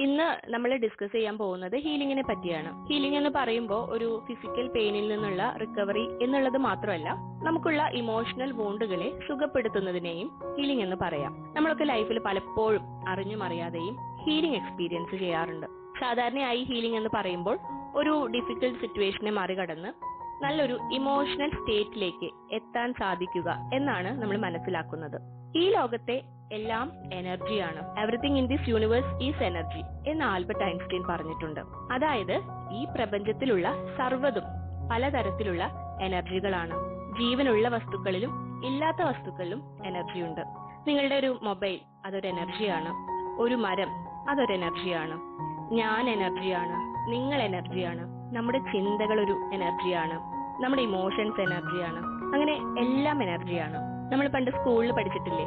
ഇന്ന് നമ്മൾ ഡിസ്കസ് ചെയ്യാൻ പോകുന്നത് ഹീലിംഗിനെ പറ്റിയാണ്. ഹീലിംഗ് എന്ന് പറയുമ്പോൾ ഒരു ഫിസിക്കൽ പെയിനിൽ നിന്നുള്ള റിക്കവറി എന്നുള്ളത് മാത്രമല്ല നമുക്കുള്ള ഇമോഷണൽ വോണ്ടുകളെ സുഖപ്പെടുത്തുന്നതിനെയും ഹീലിംഗ് എന്ന് പറയാം. നമ്മളൊക്കെ ലൈഫിൽ പലപ്പോഴും അറിഞ്ഞും അറിയാതെയും ഹീലിംഗ് എക്സ്പീരിയൻസ് ചെയ്യാറുണ്ട്. സാധാരണയായി ഹീലിംഗ് എന്ന് പറയുമ്പോൾ ഒരു ഡിഫിക്കൽട്ട് സിറ്റുവേഷനെ മറികടന്ന് നല്ലൊരു ഇമോഷണൽ സ്റ്റേറ്റിലേക്ക് എത്താൻ സാധിക്കുക എന്നാണ് നമ്മൾ മനസ്സിലാക്കുന്നത്. ഈ ലോകത്തെ എല്ലാം എനർജിയാണ് everything in this universe is energy എന്ന് ആൽബർട്ട് ഐൻസ്റ്റീൻ പറഞ്ഞിട്ടുണ്ട്. അതായത് ഈ പ്രപഞ്ചത്തിലുള്ള സർവതും പലതരത്തിലുള്ള എനർജികളാണ്. ജീവനുള്ള വസ്തുക്കളിലും ഇല്ലാത്ത വസ്തുക്കളിലും എനർജിയുണ്ട് നിങ്ങളുടെ ഒരു മൊബൈൽ അതൊരു എനർജിയാണ് ഒരു മരം അതൊരു എനർജിയാണ് ഞാൻ എനർജിയാണ് നിങ്ങൾ എനർജിയാണ് നമ്മുടെ ചിന്തകൾ ഒരു എനർജിയാണ് നമ്മുടെ ഇമോഷൻസ് എനർജിയാണ് അങ്ങനെ എല്ലാം എനർജിയാണ് നമ്മൾ പണ്ട് സ്കൂളിൽ പഠിച്ചിട്ടില്ലേ?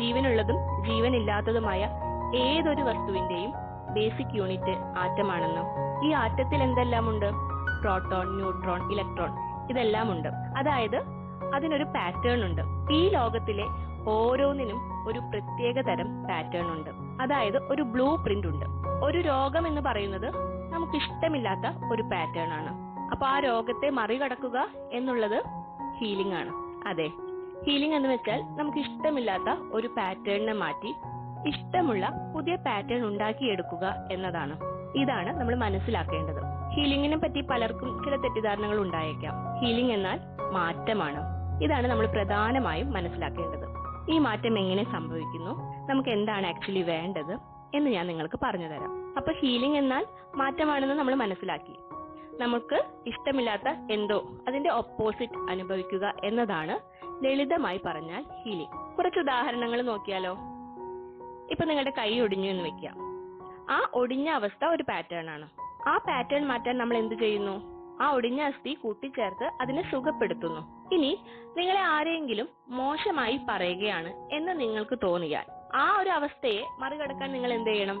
ജീവനുള്ളതും ജീവനില്ലാത്തതുമായ ഏതൊരു വസ്തുവിന്റെയും ബേസിക് യൂണിറ്റ് ആറ്റമാണെന്ന്? ഈ ആറ്റത്തിൽ എന്തെല്ലാം ഉണ്ട് പ്രോട്ടോൺ ന്യൂട്രോൺ ഇലക്ട്രോൺ ഇതെല്ലാം ഉണ്ട് അതായത് അതിനൊരു പാറ്റേൺ ഉണ്ട്. ഈ ലോകത്തിലെ ഓരോന്നിനും ഒരു പ്രത്യേക തരം പാറ്റേൺ ഉണ്ട്. അതായത് ഒരു ബ്ലൂ പ്രിന്റ് ഉണ്ട്. ഒരു രോഗം എന്ന് പറയുന്നത് നമുക്ക് ഇഷ്ടമില്ലാത്ത ഒരു പാറ്റേൺ ആണ്. അപ്പൊ ആ രോഗത്തെ മറികടക്കുക എന്നുള്ളത് ഹീലിംഗ് ആണ്. അതെ. ഹീലിംഗ് എന്ന് വെച്ചാൽ നമുക്ക് ഇഷ്ടമില്ലാത്ത ഒരു പാറ്റേണിനെ മാറ്റി ഇഷ്ടമുള്ള പുതിയ പാറ്റേൺ ഉണ്ടാക്കിയെടുക്കുക എന്നതാണ്. ഇതാണ് നമ്മൾ മനസ്സിലാക്കേണ്ടത്. ഹീലിംഗിനെ പറ്റി പലർക്കും ചില തെറ്റിദ്ധാരണകൾ ഉണ്ടായേക്കാം. ഹീലിംഗ് എന്നാൽ മാറ്റമാണ്. ഇതാണ് നമ്മൾ പ്രധാനമായും മനസ്സിലാക്കേണ്ടത്. ഈ മാറ്റം എങ്ങനെ സംഭവിക്കുന്നു? നമുക്ക് എന്താണ് ആക്ച്വലി വേണ്ടത്? എന്ന് ഞാൻ നിങ്ങൾക്ക് പറഞ്ഞു തരാം അപ്പൊ ഹീലിംഗ് എന്നാൽ മാറ്റമാണെന്ന് നമ്മൾ മനസ്സിലാക്കി. നമുക്ക് ഇഷ്ടമില്ലാത്ത എന്തോ അതിന്റെ ഓപ്പോസിറ്റ് അനുഭവിക്കുക എന്നതാണ് ലളിതമായി പറഞ്ഞാൽ ഹീലിംഗ് കുറച്ച് ഉദാഹരണങ്ങൾ നോക്കിയാലോ? ഇപ്പൊ നിങ്ങളുടെ കൈ ഒടിഞ്ഞു എന്ന് വെക്കാം ആ ഒടിഞ്ഞ അവസ്ഥ ഒരു പാറ്റേൺ ആണ്. ആ പാറ്റേൺ മാറ്റാൻ നമ്മൾ എന്ത് ചെയ്യുന്നു? ആ ഒടിഞ്ഞ അസ്ഥി കൂട്ടിച്ചേർത്ത് അതിനെ സുഖപ്പെടുത്തുന്നു. ഇനി നിങ്ങളെ ആരെങ്കിലും മോശമായി പറയുകയാണ് എന്ന് നിങ്ങൾക്ക് തോന്നിയാൽ ആ ഒരു അവസ്ഥയെ മറികടക്കാൻ നിങ്ങൾ എന്ത് ചെയ്യണം?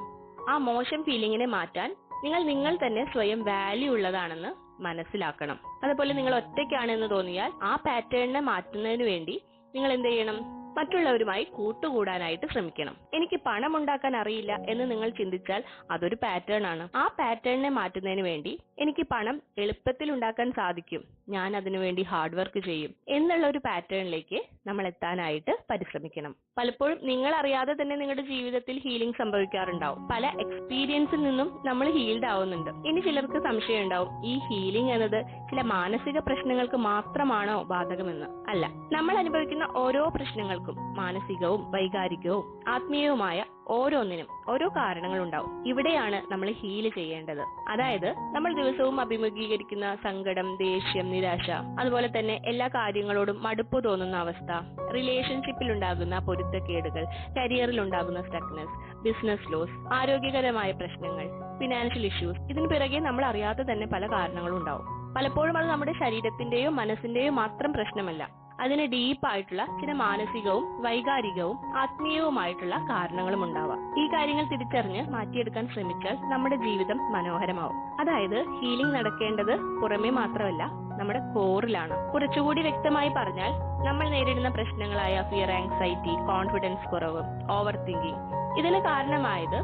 ആ മോശം ഫീലിങ്ങിനെ മാറ്റാൻ നിങ്ങൾ നിങ്ങൾ തന്നെ സ്വയം വാല്യൂ ഉള്ളതാണെന്ന് മനസ്സിലാക്കണം. അതുപോലെ നിങ്ങൾ ഒറ്റയ്ക്കാണെന്ന് തോന്നിയാൽ ആ പാറ്റേണിനെ മാറ്റുന്നതിന് വേണ്ടി നിങ്ങൾ എന്ത് ചെയ്യണം? മറ്റുള്ളവരുമായി കൂട്ടുകൂടാനായിട്ട് ശ്രമിക്കണം. എനിക്ക് പണം ഉണ്ടാക്കാൻ അറിയില്ല എന്ന് നിങ്ങൾ ചിന്തിച്ചാൽ അതൊരു പാറ്റേൺ ആണ്. ആ പാറ്റേണിനെ മാറ്റുന്നതിന് വേണ്ടി എനിക്ക് പണം എളുപ്പത്തിൽ ഉണ്ടാക്കാൻ സാധിക്കും. ഞാൻ അതിനു വേണ്ടി ഹാർഡ് വർക്ക് ചെയ്യും എന്നുള്ള ഒരു പാറ്റേണിലേക്ക് നമ്മൾ എത്താനായിട്ട് പരിശ്രമിക്കണം. പലപ്പോഴും നിങ്ങൾ അറിയാതെ തന്നെ നിങ്ങളുടെ ജീവിതത്തിൽ ഹീലിംഗ് സംഭവിക്കാറുണ്ടാവും. പല എക്സ്പീരിയൻസിൽ നിന്നും നമ്മൾ ഹീൽഡ് ആവുന്നുണ്ട്. ഇനി ചിലർക്ക് സംശയം ഉണ്ടാവും ഈ ഹീലിംഗ് എന്നത് ചില മാനസിക പ്രശ്നങ്ങൾക്ക് മാത്രമാണോ ബാധകമെന്ന്? അല്ല നമ്മൾ അനുഭവിക്കുന്ന ഓരോ പ്രശ്നങ്ങൾക്കും മാനസികവും വൈകാരികവും ആത്മീയവുമായ ഓരോന്നിനും ഓരോ കാരണങ്ങളുണ്ടാവും. ഇവിടെയാണ് നമ്മൾ ഹീൽ ചെയ്യേണ്ടത്. അതായത് നമ്മൾ ദിവസവും അഭിമുഖീകരിക്കുന്ന സങ്കടം ദേഷ്യം നിരാശ അതുപോലെ തന്നെ എല്ലാ കാര്യങ്ങളോടും മടുപ്പ് തോന്നുന്ന അവസ്ഥ റിലേഷൻഷിപ്പിൽ ഉണ്ടാകുന്ന പൊരുത്തക്കേടുകൾ കരിയറിൽ ഉണ്ടാകുന്ന സ്റ്റക്നെസ് ബിസിനസ് ലോസ് ആരോഗ്യകരമായ പ്രശ്നങ്ങൾ ഫിനാൻഷ്യൽ ഇഷ്യൂസ് ഇതിന് പിറകെ നമ്മൾ അറിയാതെ തന്നെ പല കാരണങ്ങളും ഉണ്ടാവും. പലപ്പോഴും അത് നമ്മുടെ ശരീരത്തിന്റെയോ മനസ്സിന്റെയോ മാത്രം പ്രശ്നമല്ല. അതിന് ഡീപ്പായിട്ടുള്ള ചില മാനസികവും വൈകാരികവും ആത്മീയവുമായിട്ടുള്ള കാരണങ്ങളും ഉണ്ടാവാം. ഈ കാര്യങ്ങൾ തിരിച്ചറിഞ്ഞ് മാറ്റിയെടുക്കാൻ ശ്രമിച്ചാൽ നമ്മുടെ ജീവിതം മനോഹരമാവും. അതായത് ഹീലിംഗ് നടക്കേണ്ടത് പുറമേ മാത്രമല്ല നമ്മുടെ കോറിലാണ് കുറച്ചുകൂടി വ്യക്തമായി പറഞ്ഞാൽ നമ്മൾ നേരിടുന്ന പ്രശ്നങ്ങളായ ഫിയർ ആങ്സൈറ്റി കോൺഫിഡൻസ് കുറവ് ഓവർ തിങ്കിങ് ഇതിന് കാരണമായത്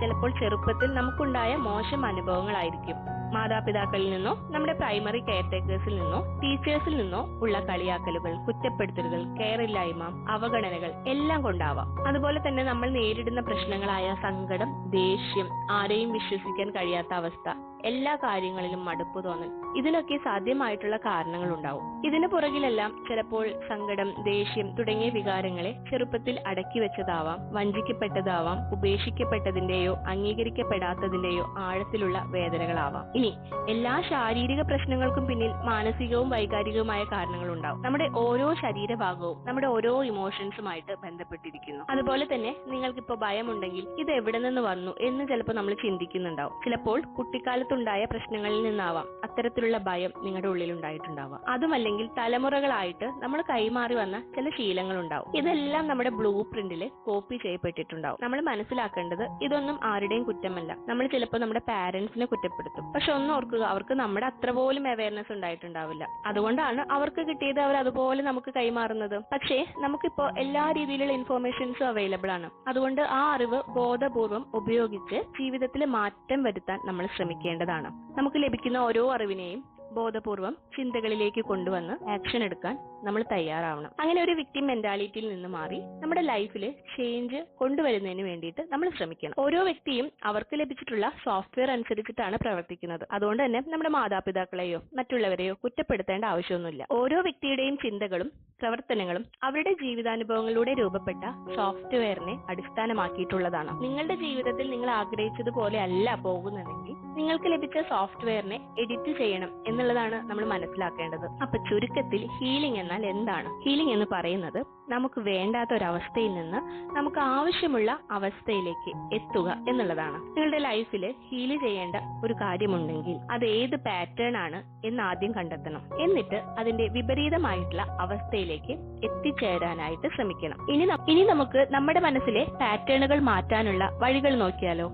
ചിലപ്പോൾ ചെറുപ്പത്തിൽ നമുക്കുണ്ടായ മോശം അനുഭവങ്ങളായിരിക്കും. മാതാപിതാക്കളിൽ നിന്നോ നമ്മുടെ പ്രൈമറി കെയർ ടേക്കേഴ്സിൽ നിന്നോ ടീച്ചേഴ്സിൽ നിന്നോ ഉള്ള കളിയാക്കലുകൾ കുറ്റപ്പെടുത്തലുകൾ കെയറില്ലായ്മ അവഗണനകൾ എല്ലാം കൊണ്ടാവാം. അതുപോലെ തന്നെ നമ്മൾ നേരിടുന്ന പ്രശ്നങ്ങളായ സങ്കടം ദേഷ്യം ആരെയും വിശ്വസിക്കാൻ കഴിയാത്ത അവസ്ഥ എല്ലാ കാര്യങ്ങളിലും മടുപ്പ് തോന്നൽ. ഇതിനൊക്കെ സാധ്യമായിട്ടുള്ള കാരണങ്ങൾ ഉണ്ടാവും ഇതിന് പുറകിലെല്ലാം ചിലപ്പോൾ സങ്കടം ദേഷ്യം തുടങ്ങിയ വികാരങ്ങളെ ചെറുപ്പത്തിൽ അടക്കി വെച്ചതാവാം വഞ്ചിക്കപ്പെട്ടതാവാം ഉപേക്ഷിക്കപ്പെട്ടതിന്റെയോ അംഗീകരിക്കപ്പെടാത്തതിന്റെയോ ആഴത്തിലുള്ള വേദനകളാവാം. ഇനി എല്ലാ ശാരീരിക പ്രശ്നങ്ങൾക്കും പിന്നിൽ മാനസികവും വൈകാരികവുമായ കാരണങ്ങൾ ഉണ്ടാവും നമ്മുടെ ഓരോ ശരീരഭാഗവും നമ്മുടെ ഓരോ ഇമോഷൻസുമായിട്ട് ബന്ധപ്പെട്ടിരിക്കുന്നു. അതുപോലെ തന്നെ നിങ്ങൾക്കിപ്പോ ഭയമുണ്ടെങ്കിൽ ഇത് എവിടെ നിന്ന് വന്നു എന്ന് ചിലപ്പോൾ നമ്മൾ ചിന്തിക്കുന്നുണ്ടാവും. ചിലപ്പോൾ കുട്ടിക്കാലത്തുണ്ടായ പ്രശ്നങ്ങളിൽ നിന്നാവാം. അത്തരത്തിലുള്ള ഭയം നിങ്ങളുടെ ഉള്ളിൽ ഉണ്ടായിട്ടുണ്ടാവാം അതുമല്ലെങ്കിൽ തലമുറകളായിട്ട് നമ്മൾ കൈമാറി വന്ന ചില ശീലങ്ങൾ ഉണ്ടാവും ഇതെല്ലാം നമ്മുടെ ബ്ലൂ പ്രിന്റിൽ കോപ്പി ചെയ്യപ്പെട്ടിട്ടുണ്ടാവും. നമ്മൾ മനസ്സിലാക്കേണ്ടത് ഇതൊന്നും ആരുടെയും കുറ്റമല്ല. നമ്മൾ ചിലപ്പോൾ നമ്മുടെ പാരന്റ്സിനെ കുറ്റപ്പെടുത്തും. പക്ഷെ ഒന്ന് ഓർക്കുക അവർക്ക് നമ്മുടെ അത്ര പോലും അവയർനെസ് ഉണ്ടായിട്ടുണ്ടാവില്ല. അതുകൊണ്ടാണ് അവർക്ക് കിട്ടിയത് അവർ അതുപോലെ നമുക്ക് കൈമാറുന്നത്. പക്ഷേ നമുക്കിപ്പോ എല്ലാ രീതിയിലുള്ള ഇൻഫോർമേഷൻസും അവൈലബിൾ ആണ്. അതുകൊണ്ട് ആ അറിവ് ബോധപൂർവം ഉപയോഗിച്ച് ജീവിതത്തിൽ മാറ്റം വരുത്താൻ നമ്മൾ ശ്രമിക്കേണ്ടതാണ് നമുക്ക് ലഭിക്കുന്ന ഓരോ അറിവിനെയും ബോധപൂർവം ചിന്തകളിലേക്ക് കൊണ്ടുവന്ന് ആക്ഷൻ എടുക്കാൻ നമ്മൾ തയ്യാറാവണം. അങ്ങനെ ഒരു വിക്ടിം മെന്റാലിറ്റിയിൽ നിന്ന് മാറി നമ്മുടെ ലൈഫിൽ ചേഞ്ച് കൊണ്ടുവരുന്നതിന് വേണ്ടിയിട്ട് നമ്മൾ ശ്രമിക്കണം. ഓരോ വ്യക്തിയും അവർക്ക് ലഭിച്ചിട്ടുള്ള സോഫ്റ്റ്വെയർ അനുസരിച്ചിട്ടാണ് പ്രവർത്തിക്കുന്നത്. അതുകൊണ്ട് തന്നെ നമ്മുടെ മാതാപിതാക്കളെയോ മറ്റുള്ളവരെയോ കുറ്റപ്പെടുത്തേണ്ട ആവശ്യമൊന്നുമില്ല. ഓരോ വ്യക്തിയുടെയും ചിന്തകളും പ്രവർത്തനങ്ങളും അവരുടെ ജീവിതാനുഭവങ്ങളിലൂടെ രൂപപ്പെട്ട സോഫ്റ്റ്വെയറിനെ അടിസ്ഥാനമാക്കിയിട്ടുള്ളതാണ്. നിങ്ങളുടെ ജീവിതത്തിൽ നിങ്ങൾ ആഗ്രഹിച്ചതുപോലെ അല്ല പോകുന്നതെങ്കിൽ നിങ്ങൾക്ക് ലഭിച്ച സോഫ്റ്റ്വെയറിനെ എഡിറ്റ് ചെയ്യണം എന്നുള്ളതാണ് നമ്മൾ മനസ്സിലാക്കേണ്ടത്. അപ്പൊ ചുരുക്കത്തിൽ ഹീലിംഗ് എന്നാൽ എന്താണ്? ഹീലിംഗ് എന്ന് പറയുന്നത് നമുക്ക് വേണ്ടാത്ത ഒരു അവസ്ഥയിൽ നിന്ന് നമുക്ക് ആവശ്യമുള്ള അവസ്ഥയിലേക്ക് എത്തുക എന്നുള്ളതാണ്. നിങ്ങളുടെ ലൈഫിൽ ഹീൽ ചെയ്യേണ്ട ഒരു കാര്യമുണ്ടെങ്കിൽ അത് ഏത് പാറ്റേൺ ആണ് എന്ന് ആദ്യം കണ്ടെത്തണം. എന്നിട്ട് അതിന്റെ വിപരീതമായിട്ടുള്ള അവസ്ഥയിലേക്ക് എത്തിച്ചേരാനായിട്ട് ശ്രമിക്കണം. ഇനി ഇനി നമുക്ക് നമ്മുടെ മനസ്സിലെ പാറ്റേണുകൾ മാറ്റാനുള്ള വഴികൾ നോക്കിയാലോ?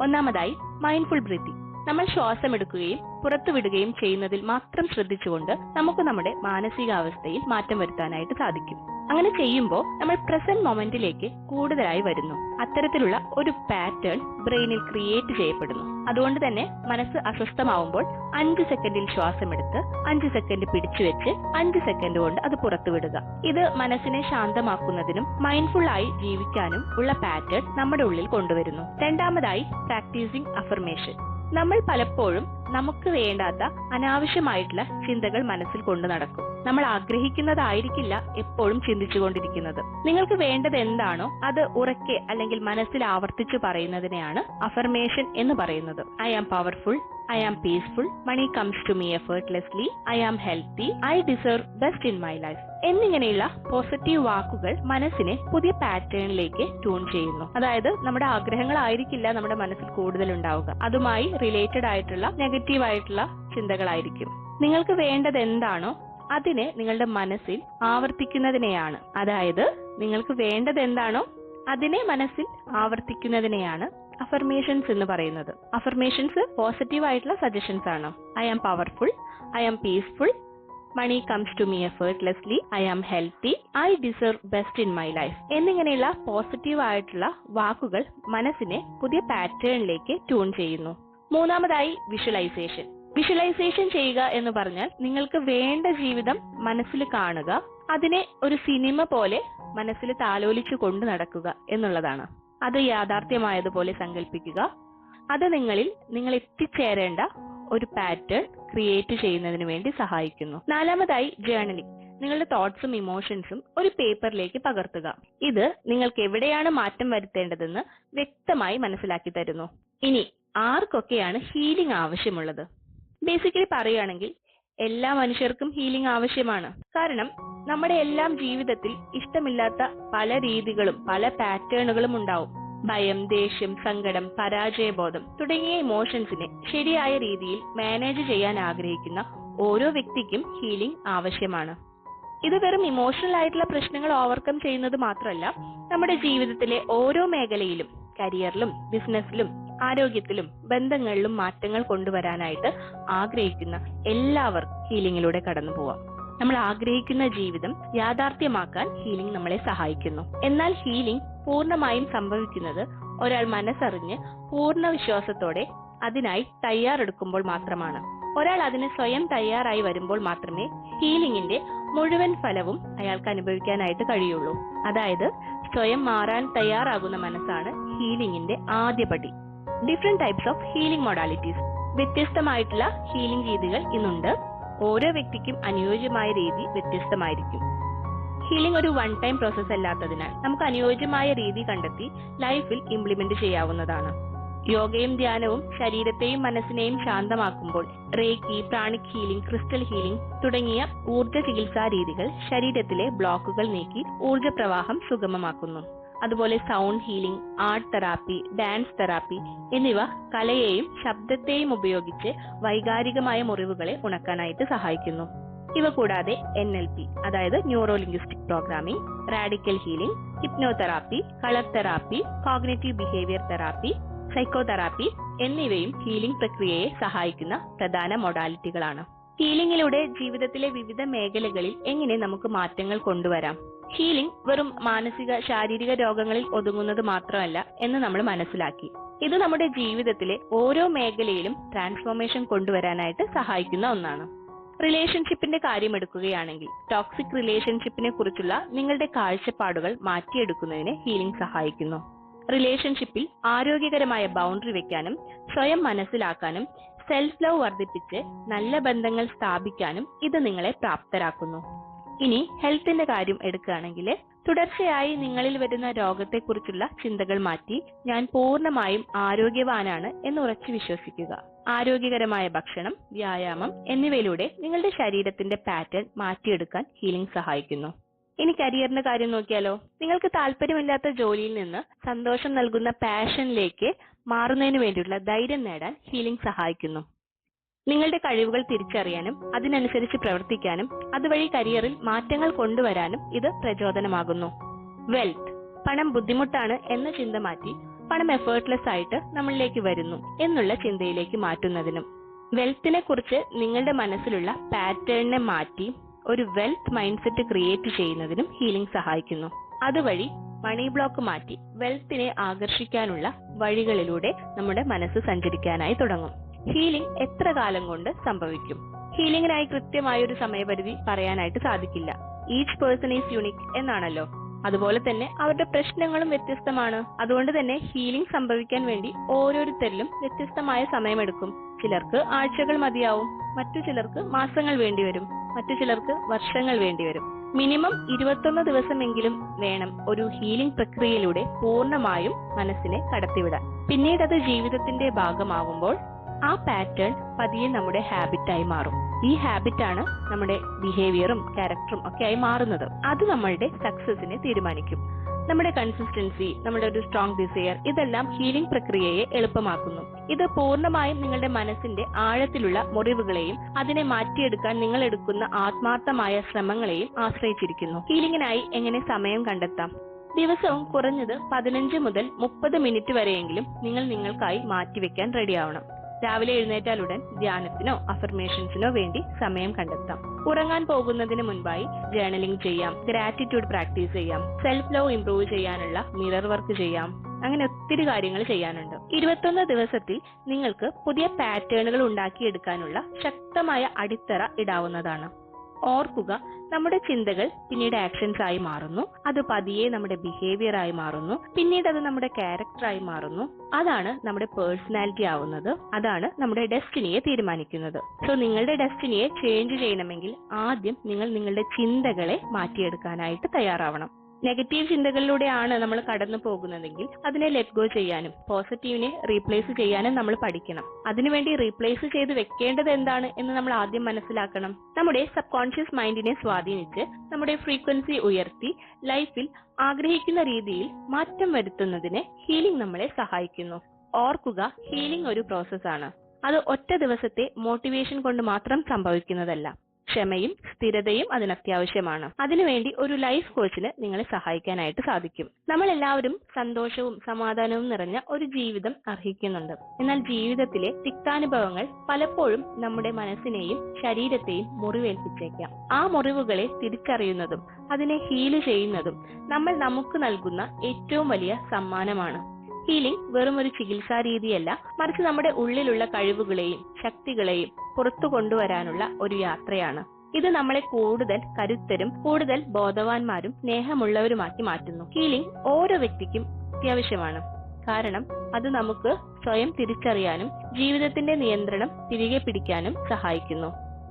ഒന്നാമതായി മൈൻഡ്ഫുൾ ബ്രീത്തിങ് നമ്മൾ ശ്വാസം എടുക്കുകയും പുറത്തുവിടുകയും ചെയ്യുന്നതിൽ മാത്രം ശ്രദ്ധിച്ചുകൊണ്ട് നമുക്ക് നമ്മുടെ മാനസികാവസ്ഥയിൽ മാറ്റം വരുത്താനായിട്ട് സാധിക്കും. അങ്ങനെ ചെയ്യുമ്പോൾ നമ്മൾ പ്രസന്റ് മൊമെന്റിലേക്ക് കൂടുതലായി വരുന്നു. അത്തരത്തിലുള്ള ഒരു പാറ്റേൺ ബ്രെയിനിൽ ക്രിയേറ്റ് ചെയ്യപ്പെടുന്നു. അതുകൊണ്ട് തന്നെ മനസ്സ് അസ്വസ്ഥമാവുമ്പോൾ അഞ്ച് സെക്കൻഡിൽ ശ്വാസം എടുത്ത് അഞ്ച് സെക്കൻഡ് പിടിച്ചു വെച്ച് അഞ്ച് സെക്കൻഡ് കൊണ്ട് അത് പുറത്തുവിടുക. ഇത് മനസ്സിനെ ശാന്തമാക്കുന്നതിനും മൈൻഡ്ഫുൾ ആയി ജീവിക്കാനും ഉള്ള പാറ്റേൺ നമ്മുടെ ഉള്ളിൽ കൊണ്ടുവരുന്നു. രണ്ടാമതായി പ്രാക്ടീസിംഗ് അഫർമേഷൻ നമ്മൾ പലപ്പോഴും നമുക്ക് വേണ്ടാത്ത അനാവശ്യമായിട്ടുള്ള ചിന്തകൾ മനസ്സിൽ കൊണ്ടു നടക്കും. നമ്മൾ ആഗ്രഹിക്കുന്നതായിരിക്കില്ല എപ്പോഴും ചിന്തിച്ചുകൊണ്ടിരിക്കുന്നത്. നിങ്ങൾക്ക് വേണ്ടത് എന്താണോ അത് ഉറക്കെ അല്ലെങ്കിൽ മനസ്സിൽ ആവർത്തിച്ചു പറയുന്നതിനെയാണ് അഫർമേഷൻ എന്ന് പറയുന്നത്. I am powerful I am peaceful money comes to me effortlessly I am healthy I deserve best in my life എന്നിങ്ങനെയുള്ള പോസിറ്റീവ് വാക്കുകൾ മനസ്സിനെ പുതിയ പാറ്റേണിലേക്ക് ട്യൂൺ ചെയ്യുന്നു. അതായത് നമ്മുടെ ആഗ്രഹങ്ങളായിരിക്കില്ല നമ്മുടെ മനസ്സിൽ കൂടുതൽ ഉണ്ടാവുക. അതുമായി റിലേറ്റഡ് ആയിട്ടുള്ള നെഗറ്റീവ് ആയിട്ടുള്ള ചിന്തകളായിരിക്കും. നിങ്ങൾക്ക് വേണ്ടത് എന്താണോ അതിനെ നിങ്ങളുടെ മനസ്സിൽ ആവർത്തിക്കുന്നതിനെയാണ്. അതായത് നിങ്ങൾക്ക് വേണ്ടത് എന്താണോ അതിനെ മനസ്സിൽ ആവർത്തിക്കുന്നതിനെയാണ് അഫർമേഷൻസ് എന്ന് പറയുന്നത്. അഫർമേഷൻസ് പോസിറ്റീവ് ആയിട്ടുള്ള സജഷൻസ് ആണ്. I am powerful I am peaceful money comes to me effortlessly I am healthy I deserve best in my life എന്നിങ്ങനെയുള്ള പോസിറ്റീവ് ആയിട്ടുള്ള വാക്കുകൾ മനസ്സിനെ പുതിയ പാറ്റേണിലേക്ക് ട്യൂൺ ചെയ്യുന്നു. മൂന്നാമതായി വിഷ്വലൈസേഷൻ. വിഷ്വലൈസേഷൻ ചെയ്യുക എന്ന് പറഞ്ഞാൽ നിങ്ങൾക്ക് വേണ്ട ജീവിതം മനസ്സിൽ കാണുക അതിനെ ഒരു സിനിമ പോലെ മനസ്സിൽ താലോലിച്ചു കൊണ്ടു നടക്കുക എന്നുള്ളതാണ്. അത് യാഥാർത്ഥ്യമായതുപോലെ സങ്കല്പിക്കുക അത് നിങ്ങളിൽ നിങ്ങൾ എത്തിച്ചേരേണ്ട ഒരു പാറ്റേൺ ക്രിയേറ്റ് ചെയ്യുന്നതിന് വേണ്ടി സഹായിക്കുന്നു. നാലാമതായി ജേർണലിംഗ് നിങ്ങളുടെ തോട്ട്സും ഇമോഷൻസും ഒരു പേപ്പറിലേക്ക് പകർത്തുക. ഇത് നിങ്ങൾക്ക് എവിടെയാണ് മാറ്റം വരുത്തേണ്ടതെന്ന് വ്യക്തമായി മനസ്സിലാക്കി തരുന്നു. ഇനി ആർക്കൊക്കെയാണ് ഹീലിംഗ് ആവശ്യമുള്ളത്? ബേസിക്കലി പറയുകയാണെങ്കിൽ എല്ലാ മനുഷ്യർക്കും ഹീലിംഗ് ആവശ്യമാണ്. കാരണം നമ്മുടെ എല്ലാം ജീവിതത്തിൽ ഇഷ്ടമില്ലാത്ത പല രീതികളും പല പാറ്റേണുകളും ഉണ്ടാവും. ഭയം ദേഷ്യം സങ്കടം പരാജയബോധം തുടങ്ങിയ ഇമോഷൻസിനെ ശരിയായ രീതിയിൽ മാനേജ് ചെയ്യാൻ ആഗ്രഹിക്കുന്ന ഓരോ വ്യക്തിക്കും ഹീലിംഗ് ആവശ്യമാണ്. ഇത് വെറും ഇമോഷണൽ ആയിട്ടുള്ള പ്രശ്നങ്ങൾ ഓവർകം ചെയ്യുന്നത് മാത്രമല്ല നമ്മുടെ ജീവിതത്തിലെ ഓരോ മേഖലയിലും കരിയറിലും ബിസിനസ്സിലും ആരോഗ്യത്തിലും ബന്ധങ്ങളിലും മാറ്റങ്ങൾ കൊണ്ടുവരാനായിട്ട് ആഗ്രഹിക്കുന്ന എല്ലാവർക്കും ഹീലിംഗിലൂടെ കടന്നു പോവാം. നമ്മൾ ആഗ്രഹിക്കുന്ന ജീവിതം യാഥാർത്ഥ്യമാക്കാൻ ഹീലിംഗ് നമ്മളെ സഹായിക്കുന്നു. എന്നാൽ ഹീലിംഗ് പൂർണമായും സംഭവിക്കുന്നത് ഒരാൾ മനസ്സറിഞ്ഞ് പൂർണ വിശ്വാസത്തോടെ അതിനായി തയ്യാറെടുക്കുമ്പോൾ മാത്രമാണ്. ഒരാൾ അതിന് സ്വയം തയ്യാറായി വരുമ്പോൾ മാത്രമേ ഹീലിംഗിന്റെ മുഴുവൻ ഫലവും അയാൾക്ക് അനുഭവിക്കാനായിട്ട് കഴിയുള്ളൂ. അതായത് സ്വയം മാറാൻ തയ്യാറാകുന്ന മനസ്സാണ് ഹീലിംഗിന്റെ ആദ്യപടി. Different types of healing modalities വ്യത്യസ്തമായിട്ടുള്ള ഹീലിംഗ് രീതികൾ ഇന്നുണ്ട്. ഓരോ വ്യക്തിക്കും അനുയോജ്യമായ രീതി വ്യത്യസ്തമായിരിക്കും. ഹീലിംഗ് ഒരു വൺ ടൈം പ്രോസസ് അല്ലാത്തതിനാൽ നമുക്ക് അനുയോജ്യമായ രീതി കണ്ടെത്തി ലൈഫിൽ ഇംപ്ലിമെന്റ് ചെയ്യാവുന്നതാണ്. യോഗയും ധ്യാനവും ശരീരത്തെയും മനസ്സിനെയും ശാന്തമാക്കുമ്പോൾ reiki pranic healing crystal healing തുടങ്ങിയ ഊർജ ചികിത്സാ രീതികൾ ശരീരത്തിലെ ബ്ലോക്കുകൾ നീക്കി ഊർജ പ്രവാഹം സുഗമമാക്കുന്നു. അതുപോലെ sound healing art therapy dance therapy എന്നിവ കലയെയും ശബ്ദത്തെയും ഉപയോഗിച്ച് വൈകാരികമായ മുറിവുകളെ ഉണക്കാനായിട്ട് സഹായിക്കുന്നു. ഇവ കൂടാതെ എൻ എൽ പി അതായത് neuro linguistic programming radical healing hypnotherapy colour therapy cognitive behaviour therapy psychotherapy എന്നിവയും ഹീലിംഗ് പ്രക്രിയയെ സഹായിക്കുന്ന പ്രധാന മൊഡാലിറ്റികളാണ് ഹീലിംഗിലൂടെ ജീവിതത്തിലെ വിവിധ മേഖലകളിൽ എങ്ങനെ നമുക്ക് മാറ്റങ്ങൾ കൊണ്ടുവരാം? ഹീലിംഗ് വെറും മാനസിക ശാരീരിക രോഗങ്ങളിൽ ഒതുങ്ങുന്നത് മാത്രമല്ല എന്ന് നമ്മൾ മനസ്സിലാക്കി. ഇത് നമ്മുടെ ജീവിതത്തിലെ ഓരോ മേഖലയിലും ട്രാൻസ്ഫോർമേഷൻ കൊണ്ടുവരാനായിട്ട് സഹായിക്കുന്ന ഒന്നാണ്. റിലേഷൻഷിപ്പിന്റെ കാര്യം എടുക്കുകയാണെങ്കിൽ ടോക്സിക് റിലേഷൻഷിപ്പിനെ കുറിച്ചുള്ള നിങ്ങളുടെ കാഴ്ചപ്പാടുകൾ മാറ്റിയെടുക്കുന്നതിന് ഹീലിംഗ് സഹായിക്കുന്നു. റിലേഷൻഷിപ്പിൽ ആരോഗ്യകരമായ ബൗണ്ടറി വെക്കാനും സ്വയം മനസ്സിലാക്കാനും സെൽഫ് ലവ് വർദ്ധിപ്പിച്ച് നല്ല ബന്ധങ്ങൾ സ്ഥാപിക്കാനും ഇത് നിങ്ങളെ പ്രാപ്തരാക്കുന്നു. ഇനി ഹെൽത്തിന്റെ കാര്യം എടുക്കുകയാണെങ്കിൽ തുടർച്ചയായി നിങ്ങളിൽ വരുന്ന രോഗത്തെക്കുറിച്ചുള്ള ചിന്തകൾ മാറ്റി ഞാൻ പൂർണമായും ആരോഗ്യവാനാണ് എന്ന് ഉറച്ചു വിശ്വസിക്കുക. ആരോഗ്യകരമായ ഭക്ഷണം വ്യായാമം എന്നിവയിലൂടെ നിങ്ങളുടെ ശരീരത്തിന്റെ പാറ്റേൺ മാറ്റിയെടുക്കാൻ ഹീലിംഗ് സഹായിക്കുന്നു. ഇനി കരിയറിന്റെ കാര്യം നോക്കിയാലോ? നിങ്ങൾക്ക് താല്പര്യമില്ലാത്ത ജോലിയിൽ നിന്ന് സന്തോഷം നൽകുന്ന പാഷനിലേക്ക് മാറുന്നതിന് വേണ്ടിയുള്ള ധൈര്യം നേടാൻ ഹീലിംഗ് സഹായിക്കുന്നു. നിങ്ങളുടെ കഴിവുകൾ തിരിച്ചറിയാനും അതിനനുസരിച്ച് പ്രവർത്തിക്കാനും അതുവഴി കരിയറിൽ മാറ്റങ്ങൾ കൊണ്ടുവരാനും ഇത് പ്രചോദനമാകുന്നു. വെൽത്ത് പണം ബുദ്ധിമുട്ടാണ് എന്ന ചിന്ത മാറ്റി പണം എഫേർട്ട്ലെസ് ആയിട്ട് നമ്മളിലേക്ക് വരുന്നു എന്നുള്ള ചിന്തയിലേക്ക് മാറ്റുന്നതിനും. വെൽത്തിനെ കുറിച്ച് നിങ്ങളുടെ മനസ്സിലുള്ള പാറ്റേണിനെ മാറ്റി ഒരു വെൽത്ത് മൈൻഡ് സെറ്റ് ക്രിയേറ്റ് ചെയ്യുന്നതിനും ഹീലിംഗ് സഹായിക്കുന്നു. അതുവഴി മണി ബ്ലോക്ക് മാറ്റി വെൽത്തിനെ ആകർഷിക്കാനുള്ള വഴികളിലൂടെ നമ്മുടെ മനസ്സ് സഞ്ചരിക്കാനായി തുടങ്ങും. ഹീലിംഗ് എത്ര കാലം കൊണ്ട് സംഭവിക്കും? ഹീലിംഗിനായി കൃത്യമായ ഒരു സമയപരിധി പറയാനായിട്ട് സാധിക്കില്ല. ഈച്ച് പേഴ്സൺ ഈസ് യുണിക് എന്നാണല്ലോ. അതുപോലെ തന്നെ അവരുടെ പ്രശ്നങ്ങളും വ്യത്യസ്തമാണ്. അതുകൊണ്ട് തന്നെ ഹീലിംഗ് സംഭവിക്കാൻ വേണ്ടി ഓരോരുത്തരിലും വ്യത്യസ്തമായ സമയമെടുക്കും. ചിലർക്ക് ആഴ്ചകൾ മതിയാവും. മറ്റു ചിലർക്ക് മാസങ്ങൾ വേണ്ടിവരും. മറ്റു ചിലർക്ക് വർഷങ്ങൾ വേണ്ടിവരും. മിനിമം ഇരുപത്തൊന്ന് ദിവസമെങ്കിലും വേണം ഒരു ഹീലിംഗ് പ്രക്രിയയിലൂടെ പൂർണമായും മനസ്സിനെ കടത്തിവിടാൻ. പിന്നീട് അത് ജീവിതത്തിന്റെ ഭാഗമാകുമ്പോൾ ആ പാറ്റേൺ പതിയെ നമ്മുടെ ഹാബിറ്റായി മാറും. ഈ ഹാബിറ്റാണ് നമ്മുടെ ബിഹേവിയറും ക്യാരക്ടറും ഒക്കെ ആയി മാറുന്നത്. അത് നമ്മളുടെ സക്സസിനെ തീരുമാനിക്കും. നമ്മുടെ കൺസിസ്റ്റൻസി നമ്മുടെ ഒരു സ്ട്രോങ് ഡിസയർ ഇതെല്ലാം ഹീലിംഗ് പ്രക്രിയയെ എളുപ്പമാക്കുന്നു. ഇത് പൂർണമായും നിങ്ങളുടെ മനസ്സിന്റെ ആഴത്തിലുള്ള മുറിവുകളെയും അതിനെ മാറ്റിയെടുക്കാൻ നിങ്ങൾ എടുക്കുന്ന ആത്മാർത്ഥമായ ശ്രമങ്ങളെയും ആശ്രയിച്ചിരിക്കുന്നു. ഹീലിംഗിനായി എങ്ങനെ സമയം കണ്ടെത്താം? ദിവസവും കുറഞ്ഞത് പതിനഞ്ച് മുതൽ മുപ്പത് മിനിറ്റ് വരെയെങ്കിലും നിങ്ങൾ നിങ്ങൾക്കായി മാറ്റിവെക്കാൻ റെഡിയാവണം രാവിലെ എഴുന്നേറ്റാലുടൻ ധ്യാനത്തിനോ അഫർമേഷൻസിനോ വേണ്ടി സമയം കണ്ടെത്താം. ഉറങ്ങാൻ പോകുന്നതിന് മുൻപായി ജേണലിംഗ് ചെയ്യാം ഗ്രാറ്റിറ്റ്യൂഡ് പ്രാക്ടീസ് ചെയ്യാം സെൽഫ് ലവ് ഇംപ്രൂവ് ചെയ്യാനുള്ള മിറർ വർക്ക് ചെയ്യാം അങ്ങനെ ഒത്തിരി കാര്യങ്ങൾ ചെയ്യാനുണ്ട്. ഇരുപത്തൊന്ന് ദിവസത്തിൽ നിങ്ങൾക്ക് പുതിയ പാറ്റേണുകൾ ഉണ്ടാക്കിയെടുക്കാനുള്ള ശക്തമായ അടിത്തറ ഇടാവുന്നതാണ്. ഓർക്കുക നമ്മുടെ ചിന്തകൾ പിന്നീട് ആക്ഷൻസ് ആയി മാറുന്നു. അത് പതിയെ നമ്മുടെ ബിഹേവിയർ ആയി മാറുന്നു. പിന്നീട് അത് നമ്മുടെ ക്യാരക്ടർ ആയി മാറുന്നു. അതാണ് നമ്മുടെ പേഴ്സണാലിറ്റി ആവുന്നത്. അതാണ് നമ്മുടെ ഡെസ്റ്റിനിയെ തീരുമാനിക്കുന്നത്. സോ നിങ്ങളുടെ ഡെസ്റ്റിനിയെ ചേഞ്ച് ചെയ്യണമെങ്കിൽ ആദ്യം നിങ്ങൾ നിങ്ങളുടെ ചിന്തകളെ മാറ്റിയെടുക്കാനായിട്ട് തയ്യാറാവണം. നെഗറ്റീവ് ചിന്തകളിലൂടെയാണ് നമ്മൾ കടന്നു പോകുന്നതെങ്കിൽ അതിനെ ലെറ്റ് ഗോ ചെയ്യാനും പോസിറ്റീവിനെ റീപ്ലേസ് ചെയ്യാനും നമ്മൾ പഠിക്കണം. അതിനുവേണ്ടി റീപ്ലേസ് ചെയ്ത് വെക്കേണ്ടത് എന്താണ് എന്ന് നമ്മൾ ആദ്യം മനസ്സിലാക്കണം. നമ്മുടെ സബ് കോൺഷ്യസ് മൈൻഡിനെ സ്വാധീനിച്ച് നമ്മുടെ ഫ്രീക്വൻസി ഉയർത്തി ലൈഫിൽ ആഗ്രഹിക്കുന്ന രീതിയിൽ മാറ്റം വരുത്തുന്നതിന് ഹീലിംഗ് നമ്മളെ സഹായിക്കുന്നു. ഓർക്കുക ഹീലിംഗ് ഒരു പ്രോസസ്സാണ് അത് ഒറ്റ ദിവസത്തെ മോട്ടിവേഷൻ കൊണ്ട് മാത്രം സംഭവിക്കുന്നതല്ല. ക്ഷമയും സ്ഥിരതയും അതിന് അത്യാവശ്യമാണ്. അതിനുവേണ്ടി ഒരു ലൈഫ് കോച്ചിന് നിങ്ങളെ സഹായിക്കാനായിട്ട് സാധിക്കും. നമ്മൾ എല്ലാവരും സന്തോഷവും സമാധാനവും നിറഞ്ഞ ഒരു ജീവിതം അർഹിക്കുന്നുണ്ട്. എന്നാൽ ജീവിതത്തിലെ തിക്താനുഭവങ്ങൾ പലപ്പോഴും നമ്മുടെ മനസ്സിനെയും ശരീരത്തെയും മുറിവേൽപ്പിച്ചേക്കാം. ആ മുറിവുകളെ തിരിച്ചറിയുന്നതും അതിനെ ഹീൽ ചെയ്യുന്നതും നമ്മൾ നമുക്ക് നൽകുന്ന ഏറ്റവും വലിയ സമ്മാനമാണ്. ഹീലിംഗ് വെറും ഒരു ചികിത്സാ രീതിയല്ല മറിച്ച് നമ്മുടെ ഉള്ളിലുള്ള കഴിവുകളെയും ശക്തികളെയും പുറത്തു കൊണ്ടുവരാനുള്ള ഒരു യാത്രയാണ്. ഇത് നമ്മളെ കൂടുതൽ കരുത്തരും കൂടുതൽ ബോധവാന്മാരും സ്നേഹമുള്ളവരുമാക്കി മാറ്റുന്നു. ഹീലിംഗ് ഓരോ വ്യക്തിക്കും അത്യാവശ്യമാണ്. കാരണം അത് നമുക്ക് സ്വയം തിരിച്ചറിയാനും ജീവിതത്തിന്റെ നിയന്ത്രണം തിരികെ പിടിക്കാനും സഹായിക്കുന്നു.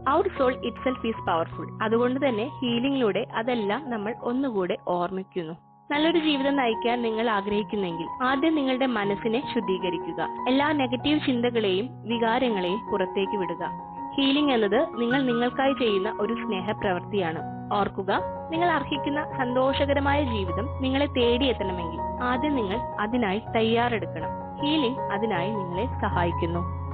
Our soul itself is powerful അതുകൊണ്ട് തന്നെ ഹീലിംഗിലൂടെ അതെല്ലാം നമ്മൾ ഒന്നുകൂടെ ഓർമ്മിക്കുന്നു. നല്ലൊരു ജീവിതം നയിക്കാൻ നിങ്ങൾ ആഗ്രഹിക്കുന്നെങ്കിൽ ആദ്യം നിങ്ങളുടെ മനസ്സിനെ ശുദ്ധീകരിക്കുക. എല്ലാ നെഗറ്റീവ് ചിന്തകളെയും വികാരങ്ങളെയും പുറത്തേക്ക് വിടുക. ഹീലിംഗ് എന്നത് നിങ്ങൾ നിങ്ങൾക്കായി ചെയ്യുന്ന ഒരു സ്നേഹപ്രവൃത്തിയാണ് ഓർക്കുക നിങ്ങൾ അർഹിക്കുന്ന സന്തോഷകരമായ ജീവിതം നിങ്ങളെ തേടിയെത്തണമെങ്കിൽ ആദ്യം നിങ്ങൾ അതിനായി തയ്യാറെടുക്കണം. ഹീലിംഗ് അതിനായി നിങ്ങളെ സഹായിക്കുന്നു.